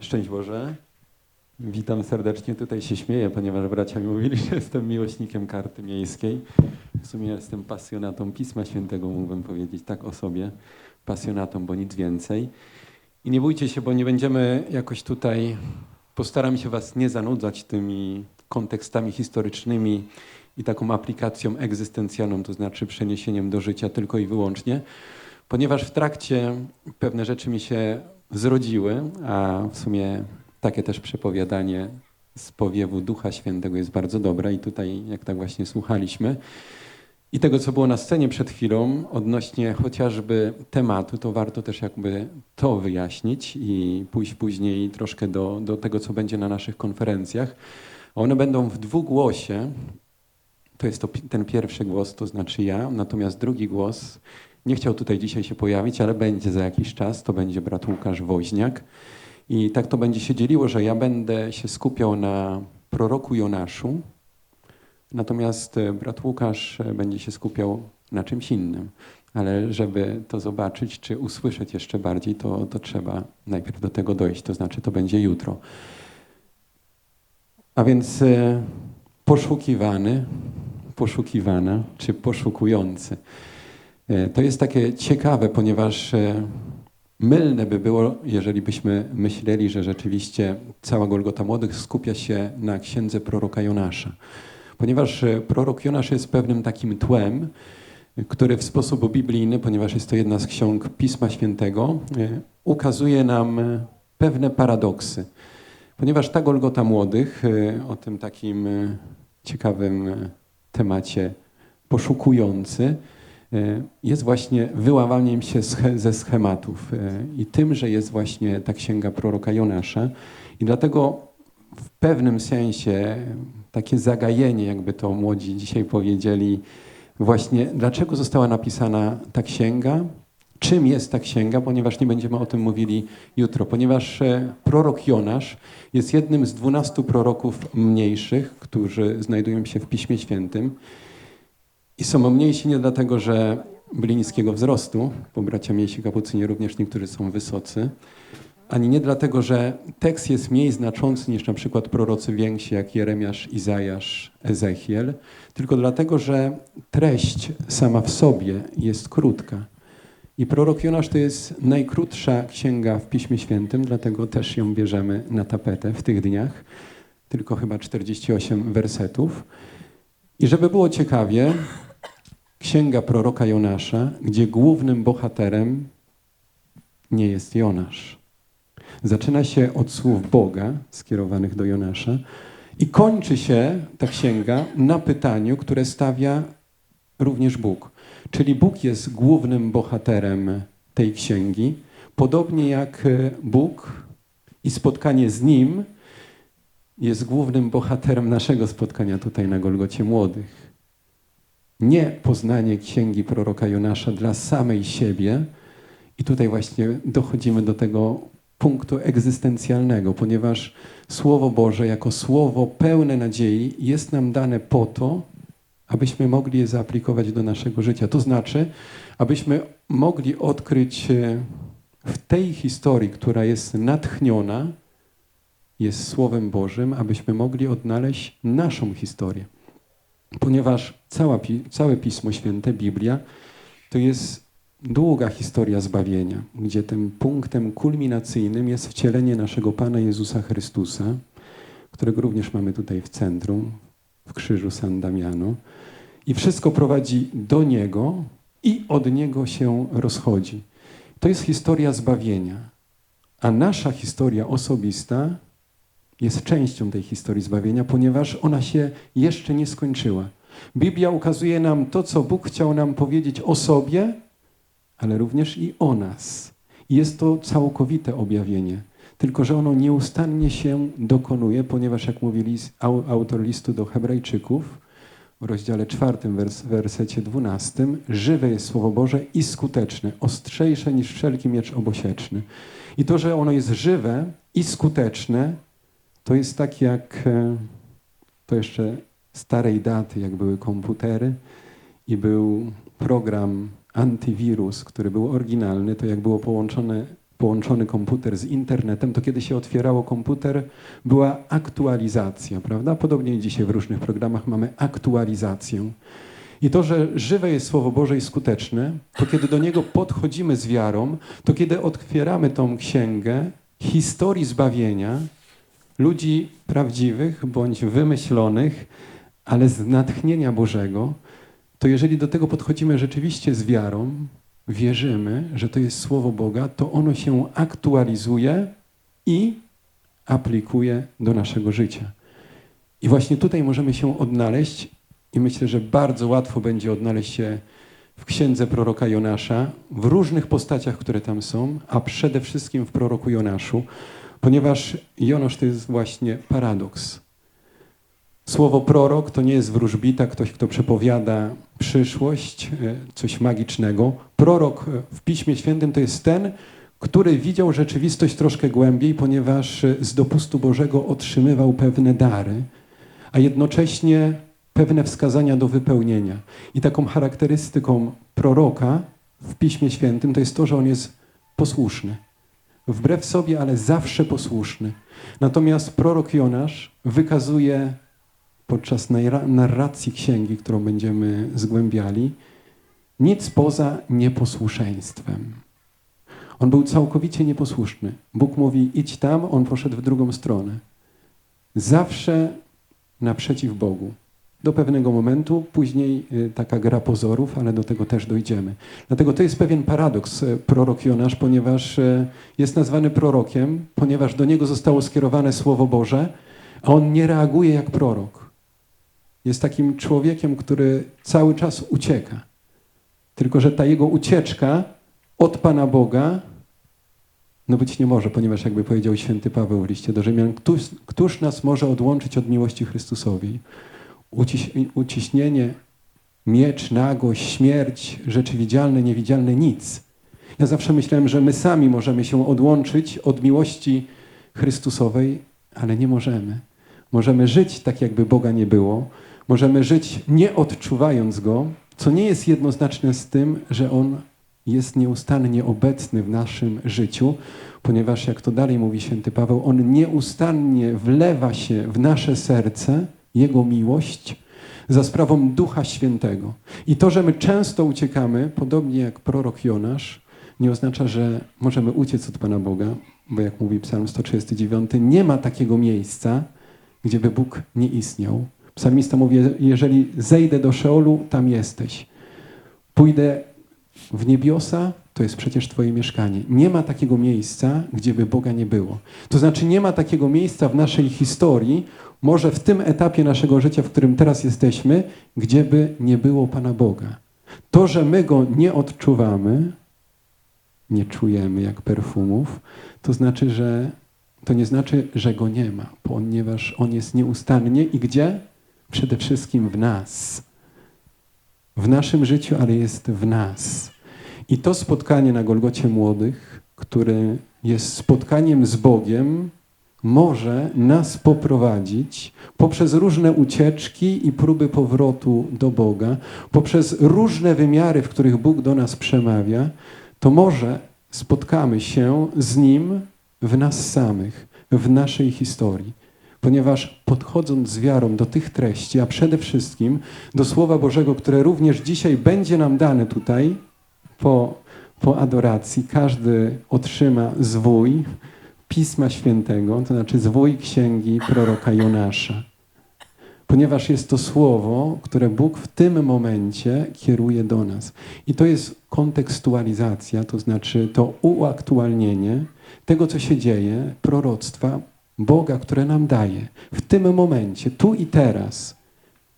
Szczęść Boże. Witam serdecznie. Tutaj się śmieję, ponieważ bracia mi mówili, że jestem miłośnikiem karty miejskiej. W sumie jestem pasjonatą Pisma Świętego, mógłbym powiedzieć tak o sobie. Pasjonatą, bo nic więcej. I nie bójcie się, bo nie będziemy jakoś tutaj, postaram się was nie zanudzać tymi kontekstami historycznymi i taką aplikacją egzystencjalną, to znaczy przeniesieniem do życia tylko i wyłącznie, ponieważ w trakcie pewne rzeczy mi się zrodziły, a w sumie takie też przepowiadanie z powiewu Ducha Świętego jest bardzo dobre i tutaj, jak tak właśnie słuchaliśmy, i tego, co było na scenie przed chwilą, odnośnie chociażby tematu, to warto też jakby to wyjaśnić i pójść później troszkę do, do tego, co będzie na naszych konferencjach. One będą w dwugłosie. To jest to, ten pierwszy głos, to znaczy ja, natomiast drugi głos nie chciał tutaj dzisiaj się pojawić, ale będzie za jakiś czas, to będzie brat Łukasz Woźniak. I tak to będzie się dzieliło, że ja będę się skupiał na proroku Jonaszu, natomiast e, brat Łukasz e, będzie się skupiał na czymś innym. Ale żeby to zobaczyć, czy usłyszeć jeszcze bardziej, to, to trzeba najpierw do tego dojść, to znaczy to będzie jutro. A więc e, poszukiwany, poszukiwana, czy poszukujący. E, To jest takie ciekawe, ponieważ e, mylne by było, jeżeli byśmy myśleli, że rzeczywiście cała Golgota Młodych skupia się na księdze proroka Jonasza. Ponieważ e, prorok Jonasz jest pewnym takim tłem, który w sposób biblijny, ponieważ jest to jedna z ksiąg Pisma Świętego, ukazuje nam pewne paradoksy. Ponieważ ta Golgota Młodych, o tym takim ciekawym temacie poszukujący, jest właśnie wyłamaniem się ze schematów. e, I tym, że jest właśnie ta księga proroka Jonasza. I dlatego w pewnym sensie takie zagajenie, jakby to młodzi dzisiaj powiedzieli, właśnie dlaczego została napisana ta księga, czym jest ta księga, ponieważ nie będziemy o tym mówili jutro, ponieważ e, prorok Jonasz jest jednym z dwunastu proroków mniejszych, którzy znajdują się w Piśmie Świętym. I są mniejsi nie dlatego, że byli niskiego wzrostu, bo bracia mniejsi kapucyni również niektórzy są wysocy, ani nie dlatego, że tekst jest mniej znaczący niż na przykład prorocy więksi jak Jeremiasz, Izajasz, Ezechiel, tylko dlatego, że treść sama w sobie jest krótka. I prorok Jonasz to jest najkrótsza księga w Piśmie Świętym, dlatego też ją bierzemy na tapetę w tych dniach. Tylko chyba 48 wersetów. I żeby było ciekawie, księga proroka Jonasza, gdzie głównym bohaterem nie jest Jonasz. Zaczyna się od słów Boga skierowanych do Jonasza i kończy się ta księga na pytaniu, które stawia również Bóg. Czyli Bóg jest głównym bohaterem tej księgi, podobnie jak e, Bóg i spotkanie z Nim jest głównym bohaterem naszego spotkania tutaj na Golgocie Młodych. Nie poznanie księgi proroka Jonasza dla samej siebie, i tutaj właśnie dochodzimy do tego punktu egzystencjalnego, ponieważ Słowo Boże, jako Słowo pełne nadziei, jest nam dane po to, abyśmy mogli je zaaplikować do naszego życia. To znaczy, abyśmy mogli odkryć e, w tej historii, która jest natchniona, jest Słowem Bożym, abyśmy mogli odnaleźć naszą historię. Ponieważ cała, całe Pismo Święte, Biblia, to jest długa historia zbawienia, gdzie tym punktem kulminacyjnym jest wcielenie naszego Pana Jezusa Chrystusa, którego również mamy tutaj w centrum, w krzyżu San Damiano. I wszystko prowadzi do Niego i od Niego się rozchodzi. To jest historia zbawienia. A nasza historia osobista jest częścią tej historii zbawienia, ponieważ ona się jeszcze nie skończyła. Biblia ukazuje nam to, co Bóg chciał nam powiedzieć o sobie, ale również i o nas. Jest to całkowite objawienie, tylko że ono nieustannie się dokonuje, ponieważ, jak mówi autor listu do Hebrajczyków, w rozdziale czwartym, wers, wersecie dwunastym, żywe jest Słowo Boże i skuteczne, ostrzejsze niż wszelki miecz obosieczny. I to, że ono jest żywe i skuteczne, to jest tak jak e, to jeszcze starej daty, jak były komputery i był program antywirus, który był oryginalny, to jak było połączone połączony komputer z internetem, to kiedy się otwierało komputer, była aktualizacja, prawda? Podobnie dzisiaj w różnych programach mamy aktualizację. I to, że żywe jest Słowo Boże i skuteczne, to kiedy do niego podchodzimy z wiarą, to kiedy otwieramy tą księgę historii zbawienia ludzi prawdziwych bądź wymyślonych, ale z natchnienia Bożego, to jeżeli do tego podchodzimy rzeczywiście z wiarą, wierzymy, że to jest Słowo Boga, to ono się aktualizuje i aplikuje do naszego życia. I właśnie tutaj możemy się odnaleźć i myślę, że bardzo łatwo będzie odnaleźć się w księdze proroka Jonasza, w różnych postaciach, które tam są, a przede wszystkim w proroku Jonaszu, ponieważ Jonasz to jest właśnie paradoks. Słowo prorok to nie jest wróżbita, ktoś, kto przepowiada przyszłość, e, coś magicznego. Prorok w Piśmie Świętym to jest ten, który widział rzeczywistość troszkę głębiej, ponieważ z dopustu Bożego otrzymywał pewne dary, a jednocześnie pewne wskazania do wypełnienia. I taką charakterystyką proroka w Piśmie Świętym to jest to, że on jest posłuszny. Wbrew sobie, ale zawsze posłuszny. Natomiast prorok Jonasz wykazuje podczas narracji księgi, którą będziemy zgłębiali, nic poza nieposłuszeństwem. On był całkowicie nieposłuszny. Bóg mówi: idź tam, on poszedł w drugą stronę. Zawsze naprzeciw Bogu. Do pewnego momentu, później y, taka gra pozorów, ale do tego też dojdziemy. Dlatego to jest pewien paradoks, y, prorok Jonasz, ponieważ y, jest nazwany prorokiem, ponieważ do niego zostało skierowane Słowo Boże, a on nie reaguje jak prorok. Jest takim człowiekiem, który cały czas ucieka. Tylko, że ta jego ucieczka od Pana Boga no być nie może, ponieważ jakby powiedział święty Paweł w liście do Rzymian, któż, któż nas może odłączyć od miłości Chrystusowej? Uciś, uciśnienie, miecz, nagość, śmierć, rzeczy widzialne, niewidzialne, nic. Ja zawsze myślałem, że my sami możemy się odłączyć od miłości Chrystusowej, ale nie możemy. Możemy żyć tak, jakby Boga nie było. Możemy żyć nie odczuwając Go, co nie jest jednoznaczne z tym, że On jest nieustannie obecny w naszym życiu, ponieważ, jak to dalej mówi święty Paweł, On nieustannie wlewa się w nasze serce, Jego miłość, za sprawą Ducha Świętego. I to, że my często uciekamy, podobnie jak prorok Jonasz, nie oznacza, że możemy uciec od Pana Boga, bo jak mówi Psalm 139, nie ma takiego miejsca, gdzie by Bóg nie istniał. Psalmista mówi, jeżeli zejdę do Szeolu, tam jesteś. Pójdę w niebiosa, to jest przecież Twoje mieszkanie. Nie ma takiego miejsca, gdzie by Boga nie było. To znaczy, nie ma takiego miejsca w naszej historii, może w tym etapie naszego życia, w którym teraz jesteśmy, gdzie by nie było Pana Boga. To, że my Go nie odczuwamy, nie czujemy jak perfumów, to znaczy, że to nie znaczy, że Go nie ma, ponieważ On jest nieustannie i gdzie? Przede wszystkim w nas. W naszym życiu, ale jest w nas. I to spotkanie na Golgocie Młodych, które jest spotkaniem z Bogiem, może nas poprowadzić poprzez różne ucieczki i próby powrotu do Boga, poprzez różne wymiary, w których Bóg do nas przemawia, to może spotkamy się z Nim w nas samych, w naszej historii. Ponieważ podchodząc z wiarą do tych treści, a przede wszystkim do Słowa Bożego, które również dzisiaj będzie nam dane tutaj, po, po adoracji każdy otrzyma zwój Pisma Świętego, to znaczy zwój księgi proroka Jonasza. Ponieważ jest to słowo, które Bóg w tym momencie kieruje do nas. I to jest kontekstualizacja, to znaczy to uaktualnienie tego, co się dzieje, proroctwa Boga, które nam daje w tym momencie, tu i teraz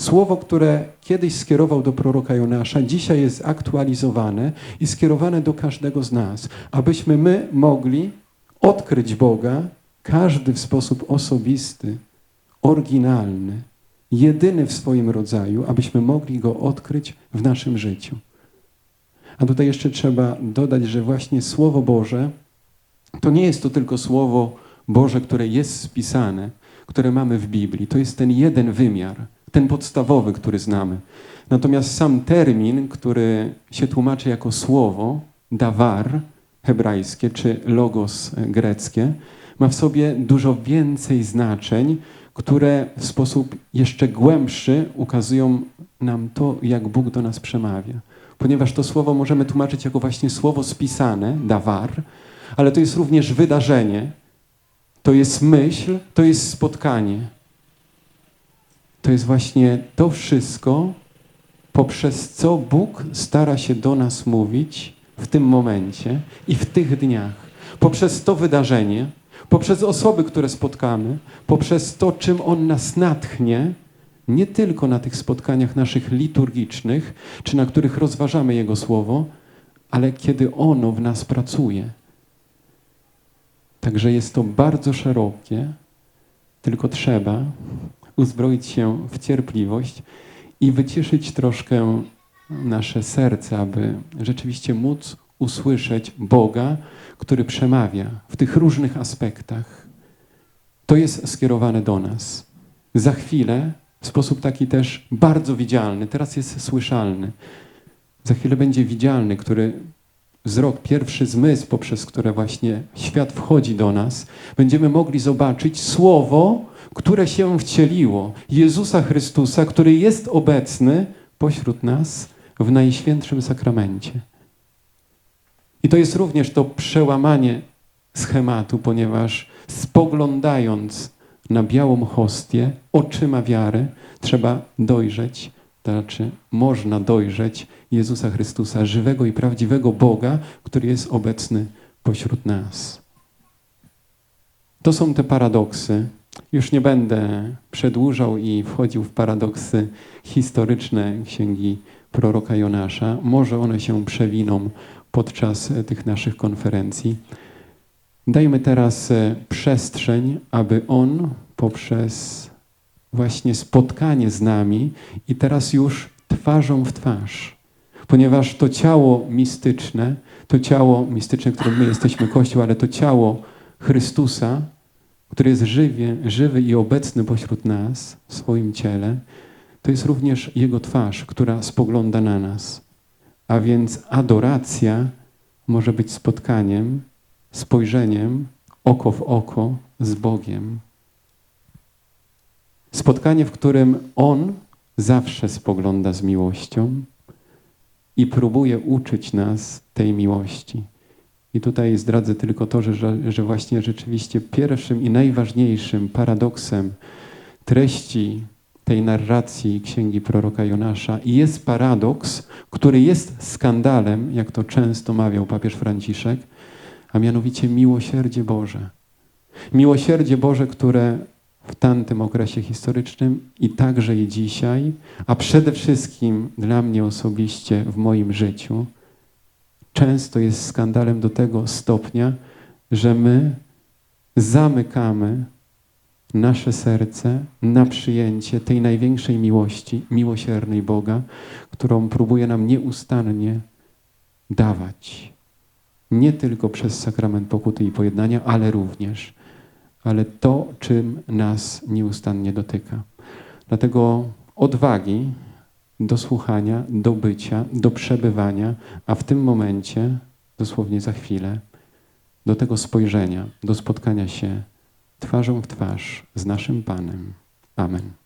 Słowo, które kiedyś skierował do proroka Jonasza, dzisiaj jest aktualizowane i skierowane do każdego z nas, abyśmy my mogli odkryć Boga, każdy w sposób osobisty, oryginalny, jedyny w swoim rodzaju, abyśmy mogli go odkryć w naszym życiu. A tutaj jeszcze trzeba dodać, że właśnie Słowo Boże to nie jest to tylko Słowo Boże, które jest spisane, które mamy w Biblii. To jest ten jeden wymiar ten podstawowy, który znamy. Natomiast sam termin, który się tłumaczy jako słowo, dawar, hebrajskie czy logos greckie ma w sobie dużo więcej znaczeń, które w sposób jeszcze głębszy ukazują nam to, jak Bóg do nas przemawia. Ponieważ to słowo możemy tłumaczyć jako właśnie słowo spisane, dawar, ale to jest również wydarzenie, to jest myśl, to jest spotkanie. To jest właśnie to wszystko, poprzez co Bóg stara się do nas mówić w tym momencie i w tych dniach. Poprzez to wydarzenie, poprzez osoby, które spotkamy, poprzez to, czym On nas natchnie, nie tylko na tych spotkaniach naszych liturgicznych, czy na których rozważamy Jego Słowo, ale kiedy ono w nas pracuje. Także jest to bardzo szerokie, tylko trzeba uzbroić się w cierpliwość i wyciszyć troszkę nasze serce, aby rzeczywiście móc usłyszeć Boga, który przemawia w tych różnych aspektach. To jest skierowane do nas. Za chwilę, w sposób taki też bardzo widzialny, teraz jest słyszalny. Za chwilę będzie widzialny, który wzrok, pierwszy zmysł, poprzez które właśnie świat wchodzi do nas, będziemy mogli zobaczyć Słowo, które się wcieliło, Jezusa Chrystusa, który jest obecny pośród nas w Najświętszym Sakramencie. I to jest również to przełamanie schematu, ponieważ spoglądając na białą hostię oczyma wiary, trzeba dojrzeć, to znaczy można dojrzeć Jezusa Chrystusa, żywego i prawdziwego Boga, który jest obecny pośród nas. To są te paradoksy. Już nie będę przedłużał i wchodził w paradoksy historyczne księgi proroka Jonasza. Może one się przewiną podczas tych naszych konferencji. Dajmy teraz e, przestrzeń, aby On poprzez właśnie spotkanie z nami i teraz już twarzą w twarz, ponieważ to ciało mistyczne, to ciało mistyczne, którym my jesteśmy Kościół, ale to ciało Chrystusa, który jest żywy, żywy i obecny pośród nas w swoim ciele, to jest również Jego twarz, która spogląda na nas. A więc adoracja może być spotkaniem, spojrzeniem oko w oko z Bogiem. Spotkanie, w którym On zawsze spogląda z miłością i próbuje uczyć nas tej miłości. I tutaj zdradzę tylko to, że, że właśnie rzeczywiście pierwszym i najważniejszym paradoksem treści tej narracji księgi proroka Jonasza jest paradoks, który jest skandalem, jak to często mawiał papież Franciszek, a mianowicie miłosierdzie Boże. Miłosierdzie Boże, które w tamtym okresie historycznym i także i dzisiaj, a przede wszystkim dla mnie osobiście w moim życiu, często jest skandalem do tego stopnia, że my zamykamy nasze serce na przyjęcie tej największej miłości, miłosiernej Boga, którą próbuje nam nieustannie dawać. Nie tylko przez sakrament pokuty i pojednania, ale również, ale to, czym nas nieustannie dotyka. Dlatego odwagi do słuchania, do bycia, do przebywania, a w tym momencie, dosłownie za chwilę, do tego spojrzenia, do spotkania się twarzą w twarz z naszym Panem. Amen.